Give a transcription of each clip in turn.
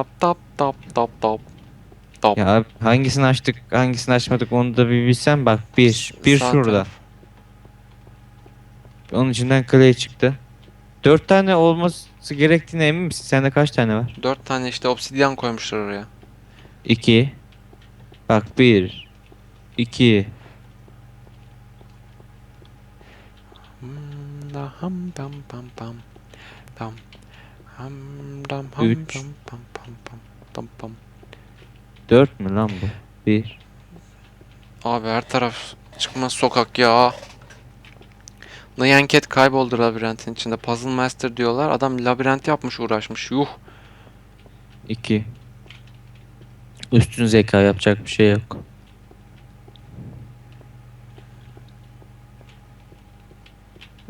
tap tap tap tap tap. Tap. Ya abi hangisini açtık hangisini açmadık onu da bir bilsen bak bir. Bir Sağ şurada. Onun içinden clay çıktı. Dört tane olması gerektiğine emin misin? Sende kaç tane var? Dört tane işte obsidyen koymuşlar oraya. İki. Bak bir. iki. Hmm, da ham pam pam pam. Pam. Ham dam ham Üç. pam pam pam pam. Pam pam. Dört mü lan bu? Bir. Abi her taraf çıkmaz sokak ya. Nyan Cat kayboldu labirentin içinde. Puzzle Master diyorlar. Adam labirent yapmış uğraşmış. Yuh. iki. Üstün zeka yapacak bir şey yok.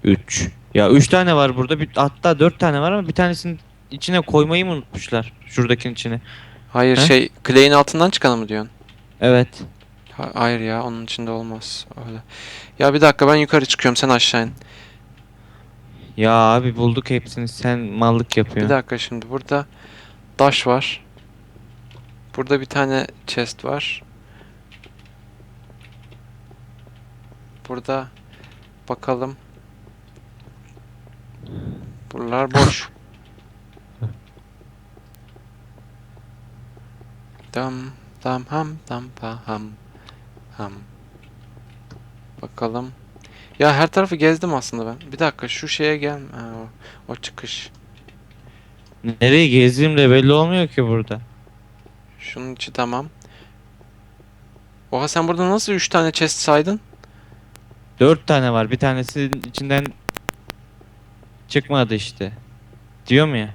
Üç. Ya üç tane var burada. Bir, hatta dört tane var ama bir tanesini içine koymayı mı unutmuşlar? Şuradakinin içine. Hayır He? şey Clay'in altından çıkanı mı diyorsun? Evet. Ha- hayır ya onun içinde olmaz. Öyle. Ya bir dakika ben yukarı çıkıyorum sen aşağı in. Ya abi bulduk hepsini. Sen mallık Bir yapıyorsun. dakika şimdi burada daş var. Burada bir tane chest var. Burada bakalım. Buralar boş. Dam dam ham dam pa ham ham. Bakalım. Ya her tarafı gezdim aslında ben. Bir dakika şu şeye gel. Ha, o, o çıkış. Nereye gezdiğim de belli olmuyor ki burada. Şunun içi tamam. Oha sen burada nasıl 3 tane chest saydın? Dört tane var. Bir tanesi içinden çıkmadı işte. Diyorum ya.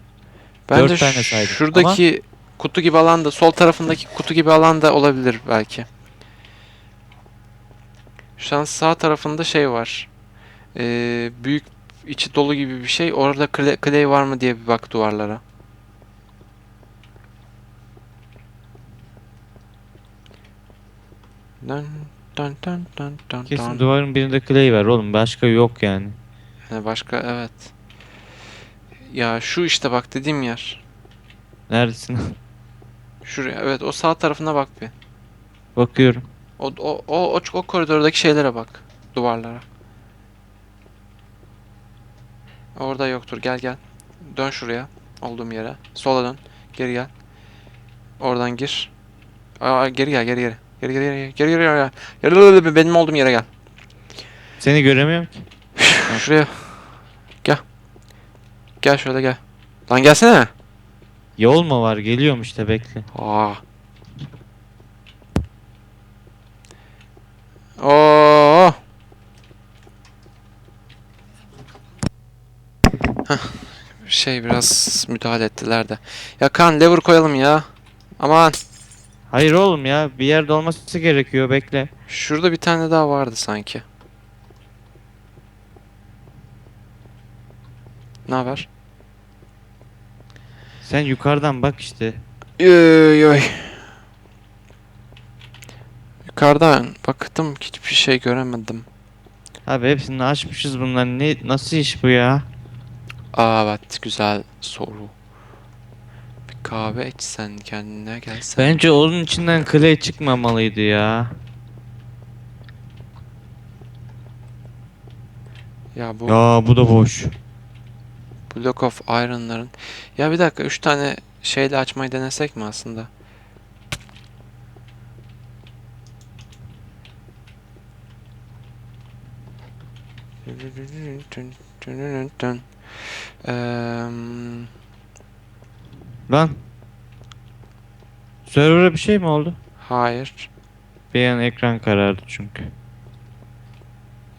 Bence Dört tane ş- saydım. şuradaki kutu gibi alanda, sol tarafındaki kutu gibi alanda olabilir belki. Şu an sağ tarafında şey var. Ee, büyük içi dolu gibi bir şey. Orada clay, clay var mı diye bir bak duvarlara. Dön dön dön dön dön Kesin duvarın birinde clay var oğlum. Başka yok yani. Yani başka evet. Ya şu işte bak dediğim yer. Neredesin? Şuraya evet o sağ tarafına bak bir. Bakıyorum. O o o o, o koridordaki şeylere bak. Duvarlara. Orada yoktur. Gel gel. Dön şuraya. Olduğum yere. Sola dön. Geri gel. Oradan gir. Aa, geri gel geri geri. Geri geri geri geri geri geri. Geri, benim olduğum yere gel. Seni göremiyorum ki. Şuraya. Gel. Şöyle gel. Lan gelsene. Yol mu var? Geliyorum işte bekle. Aa. Oo. Heh, şey biraz müdahale ettiler de. Ya kan lever koyalım ya. Aman. Hayır oğlum ya. Bir yerde olması gerekiyor. Bekle. Şurada bir tane daha vardı sanki. Ne haber? Sen yukarıdan bak işte. Yoy yoy. Yukarıdan baktım hiçbir şey göremedim. Abi hepsini açmışız bunlar. Ne nasıl iş bu ya? Aa evet güzel soru. Bir kahve içsen kendine gelsen. Bence onun içinden clay çıkmamalıydı ya. Ya bu Ya bu da boş. Block of Iron'ların. Ya bir dakika 3 tane şeyle açmayı denesek mi aslında? Eee, Lan. Server'a bir şey mi oldu? hayır. Bir an ekran karardı çünkü.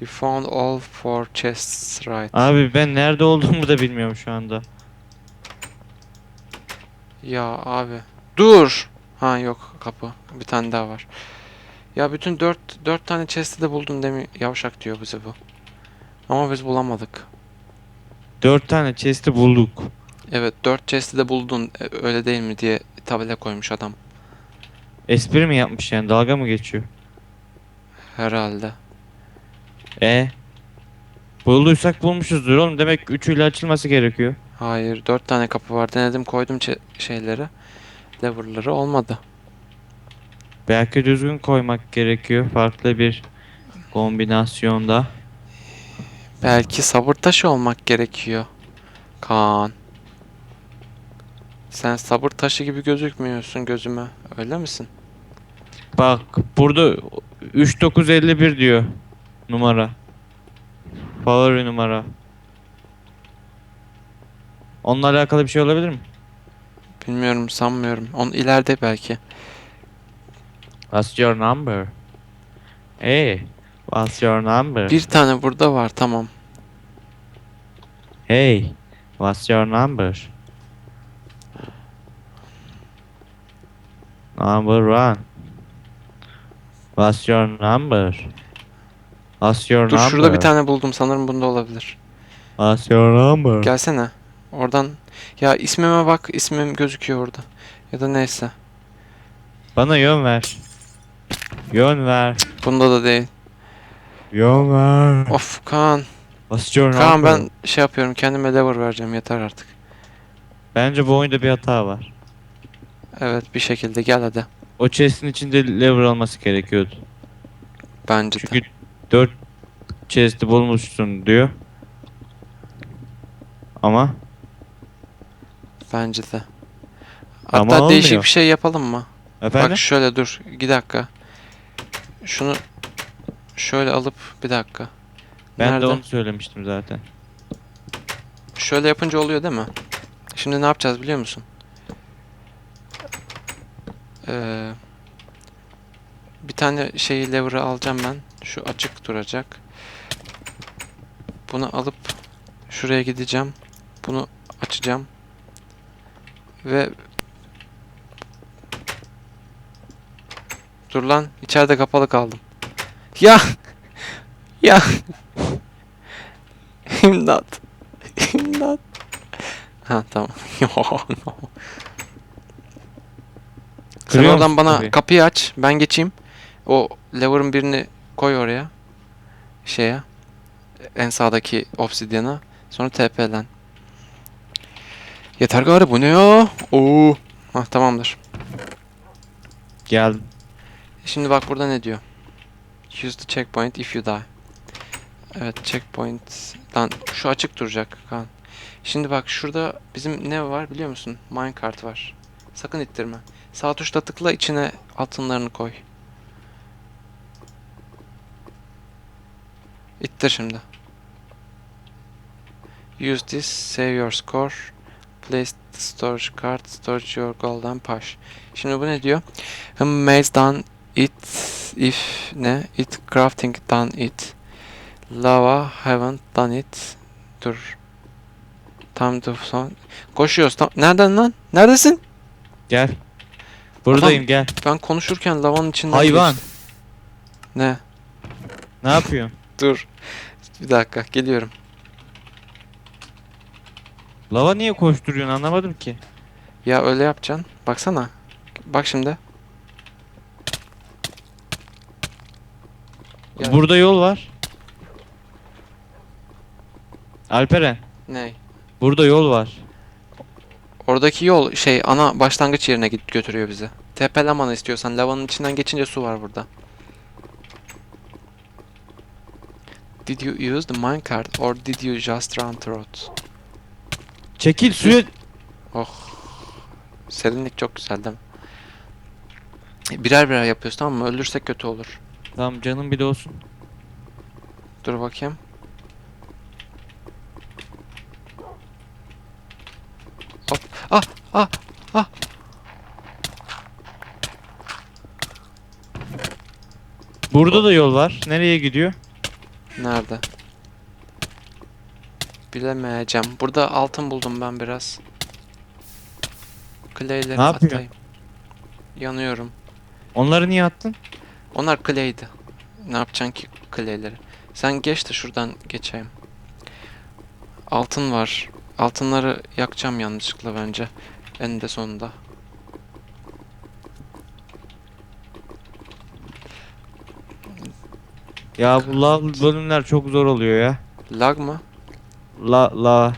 You found all four chests right. Abi ben nerede olduğumu da bilmiyorum şu anda. Ya abi. Dur. Ha yok kapı. Bir tane daha var. Ya bütün dört, dört tane chest'i de buldun demi yavşak diyor bize bu. Ama biz bulamadık. Dört tane chest'i bulduk. Evet dört chest'i de buldun e, öyle değil mi diye tabela koymuş adam. Espri mi yapmış yani? Dalga mı geçiyor? Herhalde. E Bulduysak bulmuşuzdur oğlum. Demek üçüyle açılması gerekiyor. Hayır dört tane kapı var denedim koydum şeyleri. lever'ları olmadı. Belki düzgün koymak gerekiyor. Farklı bir kombinasyonda. Belki sabır taşı olmak gerekiyor. Kaan. Sen sabır taşı gibi gözükmüyorsun gözüme. Öyle misin? Bak burada 3951 diyor numara. Favori numara. Onunla alakalı bir şey olabilir mi? Bilmiyorum sanmıyorum. On ileride belki. What's your number? Hey, what's your number? Bir tane burada var tamam. Hey, what's your number? Number one. What's your number? What's your Dur şurada bir tane buldum sanırım bunda olabilir. Your number? Gelsene. Oradan ya ismime bak ismim gözüküyor orada. Ya da neyse. Bana yön ver. Yön ver. Bunda da değil. Yön ver. Of Kaan. Your Kaan ben şey yapıyorum kendime lever vereceğim yeter artık. Bence bu oyunda bir hata var. Evet bir şekilde gel hadi. O chest'in içinde lever olması gerekiyordu. Bence de. Çünkü 4 chest'i bulmuşsun diyor. Ama Bence de. Ama Hatta değişik olmuyor. bir şey yapalım mı? efendim Bak şöyle dur. Bir dakika. Şunu şöyle alıp bir dakika. ben de onu söylemiştim zaten. Şöyle yapınca oluyor değil mi? Şimdi ne yapacağız biliyor musun? Ee, bir tane şeyi lever'ı alacağım ben. Şu açık duracak. Bunu alıp şuraya gideceğim. Bunu açacağım. Ve Dur lan içeride kapalı kaldım. Ya ya İmdat. İmdat. Ha tamam. Sen oradan bana kapıyı aç. Ben geçeyim. O lever'ın birini koy oraya. Şeye. En sağdaki obsidyana. Sonra TP'len. Yeter gari bu ne ya? Oo. Ha tamamdır. Geldim. Şimdi bak burada ne diyor? Use the checkpoint if you die. Evet checkpoint. Lan şu açık duracak kan. Şimdi bak şurada bizim ne var biliyor musun? Minecart var. Sakın ittirme. Sağ tuşla tıkla içine altınlarını koy. İttir şimdi. Use this, save your score. Place the storage card, storage your golden push. Şimdi bu ne diyor? Maze done it if ne? It crafting done it. Lava haven't done it. Dur. Tam da son. Koşuyoruz. Tam. Nereden lan? Neredesin? Gel. Buradayım gel. Ben konuşurken lavanın içinden Hayvan. Ne? Ne yapıyorsun? Dur. Bir dakika geliyorum. Lava niye koşturuyorsun anlamadım ki. Ya öyle yapacaksın. Baksana. Bak şimdi. Ya. Burada yol var. Alperen. Ne? Burada yol var. Oradaki yol şey ana başlangıç yerine git götürüyor bizi. Tepelemanı istiyorsan lavanın içinden geçince su var burada. Did you use the minecart or did you just run through? Çekil suya. Serinlik çok güzel değil mi? Birer birer yapıyoruz tamam mı? Ölürsek kötü olur. Tamam canım bir de olsun. Dur bakayım. Hop. Ah ah ah. Burada da yol var. Nereye gidiyor? Nerede? Bilemeyeceğim. Burada altın buldum ben biraz. Clay'leri atayım. Yanıyorum. Onları niye attın? Onlar clay'di. Ne yapacaksın ki clay'leri? Sen geç de şuradan geçeyim. Altın var. Altınları yakacağım yanlışlıkla bence. Eninde sonunda. Ya bu lav bölümler çok zor oluyor ya. Lag mı? La la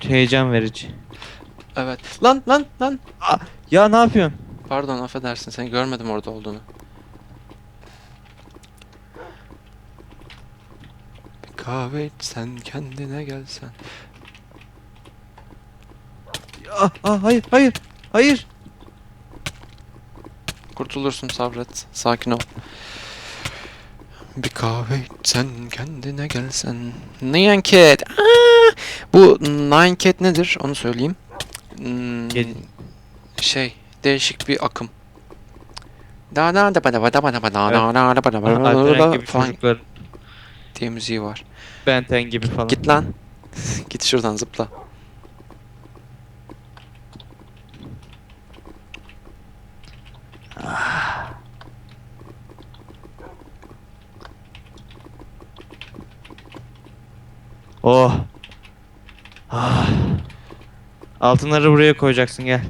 heyecan verici. Evet. Lan lan lan. Ya ne yapıyorsun? Pardon affedersin seni görmedim orada olduğunu. Bir kahve içsen kendine gelsen. Ah, ah, hayır hayır. Hayır. Kurtulursun sabret. Sakin ol. Bir kahve sen kendine gelsen. Nyan Cat. Bu Nine Cat nedir? Onu söyleyeyim. Hmm, şey değişik bir akım. Da da da ba da ba da ba da ba da da da da ba da ba da da da Alperen gibi falan çocuklar. diye müziği var. Benten gibi falan. Git lan. Git şuradan zıpla. Oh. Ah. Altınları buraya koyacaksın gel.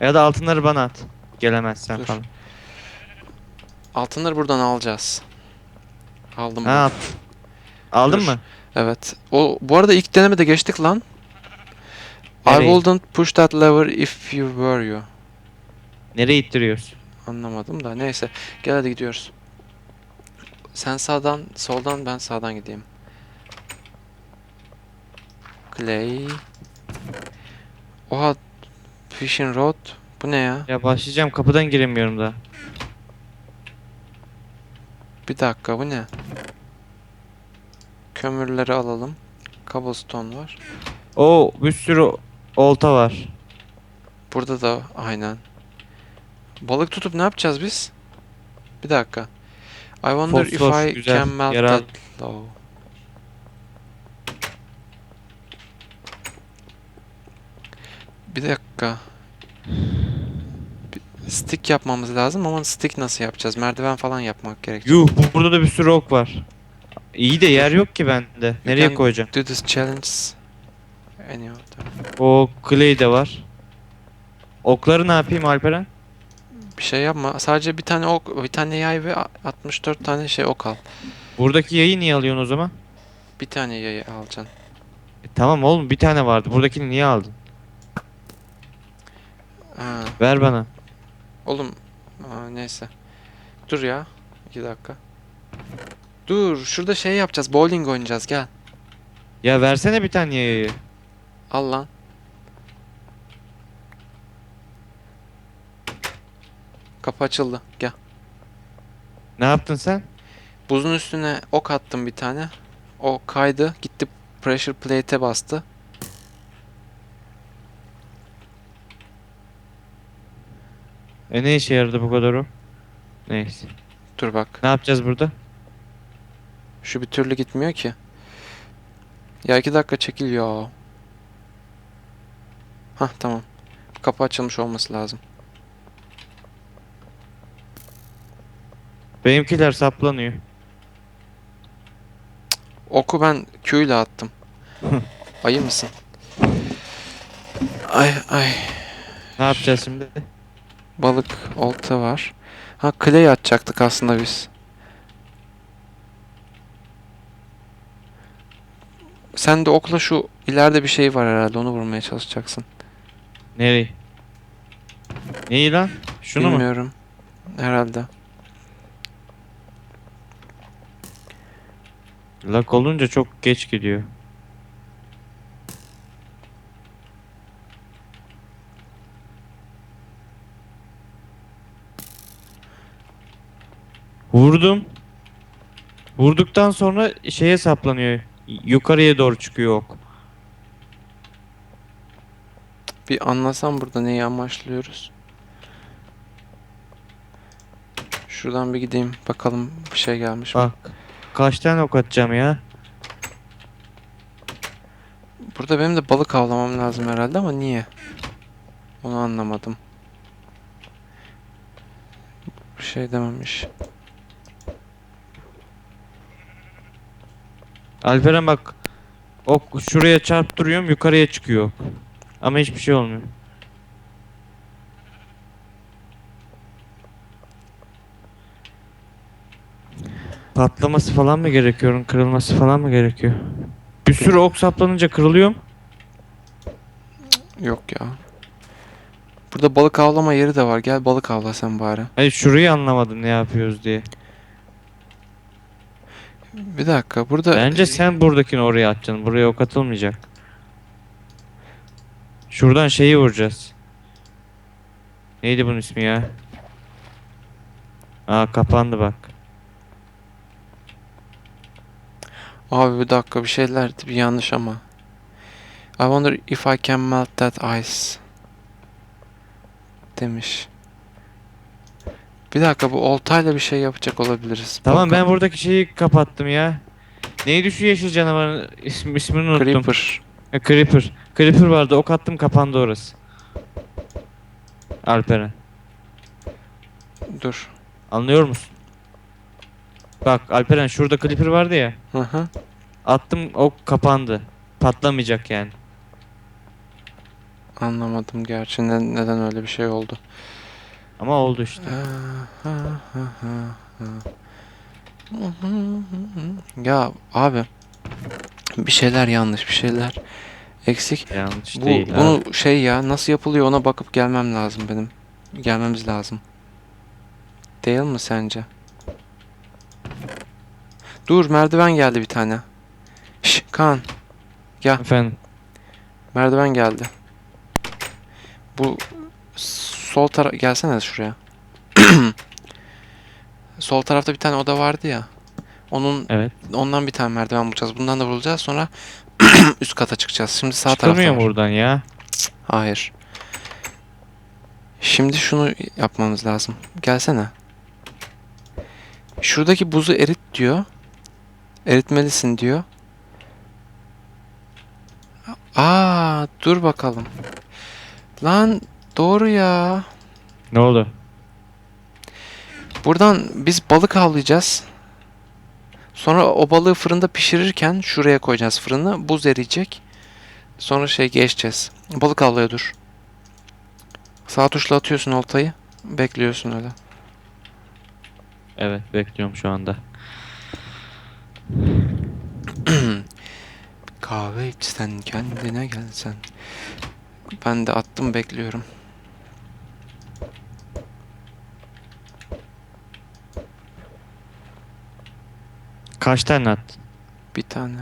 Ya da altınları bana at. Gelemezsen Dur. falan. Altınları buradan alacağız. Aldım. Ha at. Aldın Dur. mı? Evet. O bu arada ilk denemede geçtik lan. I Nereye? wouldn't push that lever if you were you. Nereye ittiriyorsun? Anlamadım da neyse. Gel hadi gidiyoruz. Sen sağdan, soldan ben sağdan gideyim. Clay. Oha. Fishing rod. Bu ne ya? Ya başlayacağım kapıdan giremiyorum da. Bir dakika bu ne? Kömürleri alalım. Cobblestone var. Oo bir sürü olta var. Burada da aynen. Balık tutup ne yapacağız biz? Bir dakika. I wonder Fosfor, if I güzel. can melt Yarar. that low. Bir dakika. Bir stick yapmamız lazım ama stick nasıl yapacağız? Merdiven falan yapmak gerekecek. Yuh bu- burada da bir sürü ok var. İyi de yer yok ki bende. Nereye can- koyacağım? Do this challenge. Anyhow. tamam. O clay de var. Okları ne yapayım Alperen? Bir şey yapma. Sadece bir tane ok, bir tane yay ve a- 64 tane şey ok al. Buradaki yayı niye alıyorsun o zaman? Bir tane yayı alacaksın. E, tamam oğlum bir tane vardı. Buradakini niye aldın? Ver bana. Oğlum aa, neyse. Dur ya. İki dakika. Dur şurada şey yapacağız. Bowling oynayacağız gel. Ya versene bir tane yayı. Al lan. Kapı açıldı. Gel. Ne yaptın sen? Buzun üstüne ok attım bir tane. O kaydı. Gitti pressure plate'e bastı. E ne işe yaradı bu kadar o? Neyse. Dur bak. Ne yapacağız burada? Şu bir türlü gitmiyor ki. Ya iki dakika çekil ya. Hah tamam. Kapı açılmış olması lazım. Benimkiler saplanıyor. Oku ben Q ile attım. Ayı mısın? Ay ay. Ne yapacağız şimdi? Balık olta var. Ha clay atacaktık aslında biz. Sen de okla şu ileride bir şey var herhalde onu vurmaya çalışacaksın. Nereye? Neyi lan? Şunu mu? Bilmiyorum. Herhalde. Lak olunca çok geç gidiyor. Vurdum. Vurduktan sonra şeye saplanıyor. Yukarıya doğru çıkıyor ok. Bir anlasam burada neyi amaçlıyoruz. Şuradan bir gideyim bakalım bir şey gelmiş mi? Bak. Kaç tane ok atacağım ya? Burada benim de balık avlamam lazım herhalde ama niye? Onu anlamadım. Bir şey dememiş. Alperen bak. Ok şuraya çarptırıyorum yukarıya çıkıyor. Ama hiçbir şey olmuyor. Patlaması falan mı gerekiyor? Kırılması falan mı gerekiyor? Bir sürü ok saplanınca kırılıyor mu? Yok ya. Burada balık avlama yeri de var. Gel balık avla sen bari. Hayır şurayı anlamadım ne yapıyoruz diye. Bir dakika burada Bence sen buradakini oraya atacaksın. Buraya ok atılmayacak. Şuradan şeyi vuracağız. Neydi bunun ismi ya? Aa kapandı bak. Abi bir dakika bir şeyler bir yanlış ama. I wonder if I can melt that ice. Demiş. Bir dakika bu oltayla bir şey yapacak olabiliriz. Tamam ben Bakalım. buradaki şeyi kapattım ya. Neydi şu yeşil canavarın ismi, ismini unuttum. Creeper. Ha, Creeper. Creeper vardı ok attım kapandı orası. Alperen. Dur. Anlıyor musun? Bak Alperen şurada Creeper vardı ya. Hı hı. Attım ok kapandı. Patlamayacak yani. Anlamadım gerçi ne- neden öyle bir şey oldu. Ama oldu işte. Ya abi bir şeyler yanlış bir şeyler eksik. Yanlış Bu değil. abi. bunu şey ya nasıl yapılıyor ona bakıp gelmem lazım benim. Gelmemiz lazım. Değil mi sence? Dur merdiven geldi bir tane. Şş Kaan Efendim. merdiven geldi. Bu sol taraf gelsene şuraya. sol tarafta bir tane oda vardı ya. Onun Evet. ondan bir tane merdiven bulacağız. Bundan da bulacağız sonra üst kata çıkacağız. Şimdi sağ Çıkamıyor tarafta var. buradan ya? Hayır. Şimdi şunu yapmamız lazım. Gelsene. Şuradaki buzu erit diyor. Eritmelisin diyor. Aa, dur bakalım. Lan doğru ya. Ne oldu? Buradan biz balık avlayacağız. Sonra o balığı fırında pişirirken şuraya koyacağız fırını. Buz eriyecek. Sonra şey geçeceğiz. Balık avlaya dur. Sağ tuşla atıyorsun oltayı. Bekliyorsun öyle. Evet bekliyorum şu anda. Kahve içsen kendine gelsen. Ben de attım bekliyorum. Kaç tane attın? Bir tane.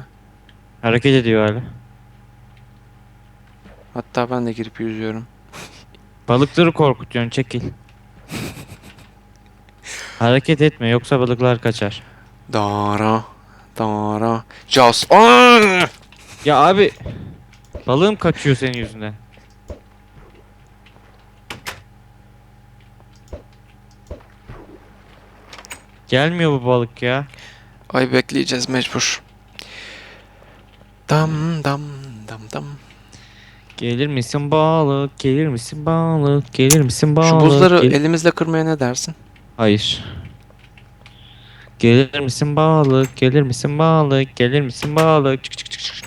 Hareket ediyor hala. Hatta ben de girip yüzüyorum. Balıkları korkutuyorsun çekil. Hareket etme yoksa balıklar kaçar. Dara. Dara. Jaws. Aa! Ya abi balığım kaçıyor senin yüzünden. Gelmiyor bu balık ya. Ay bekleyeceğiz mecbur. Dam dam dam dam. Gelir misin balık? Gelir misin balık? Gelir misin balık? Şu buzları Gel- elimizle kırmaya ne dersin? Hayır. Gelir misin balık? Gelir misin balık? Gelir misin balık? Çık çık çık çık.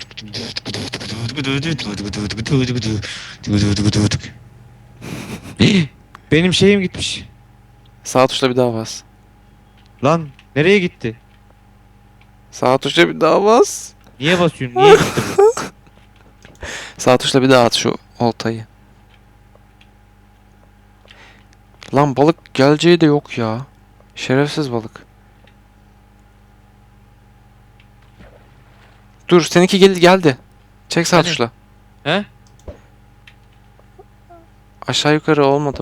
Benim şeyim gitmiş. Sağ tuşla bir daha bas. Lan nereye gitti? Sağ tuşla bir daha bas. Niye basıyorsun? Niye gitti bu? Sağ tuşla bir daha at şu oltayı. Lan balık geleceği de yok ya. Şerefsiz balık. Dur seninki gel geldi. Çek sağ Hadi. tuşla. He? Aşağı yukarı olmadı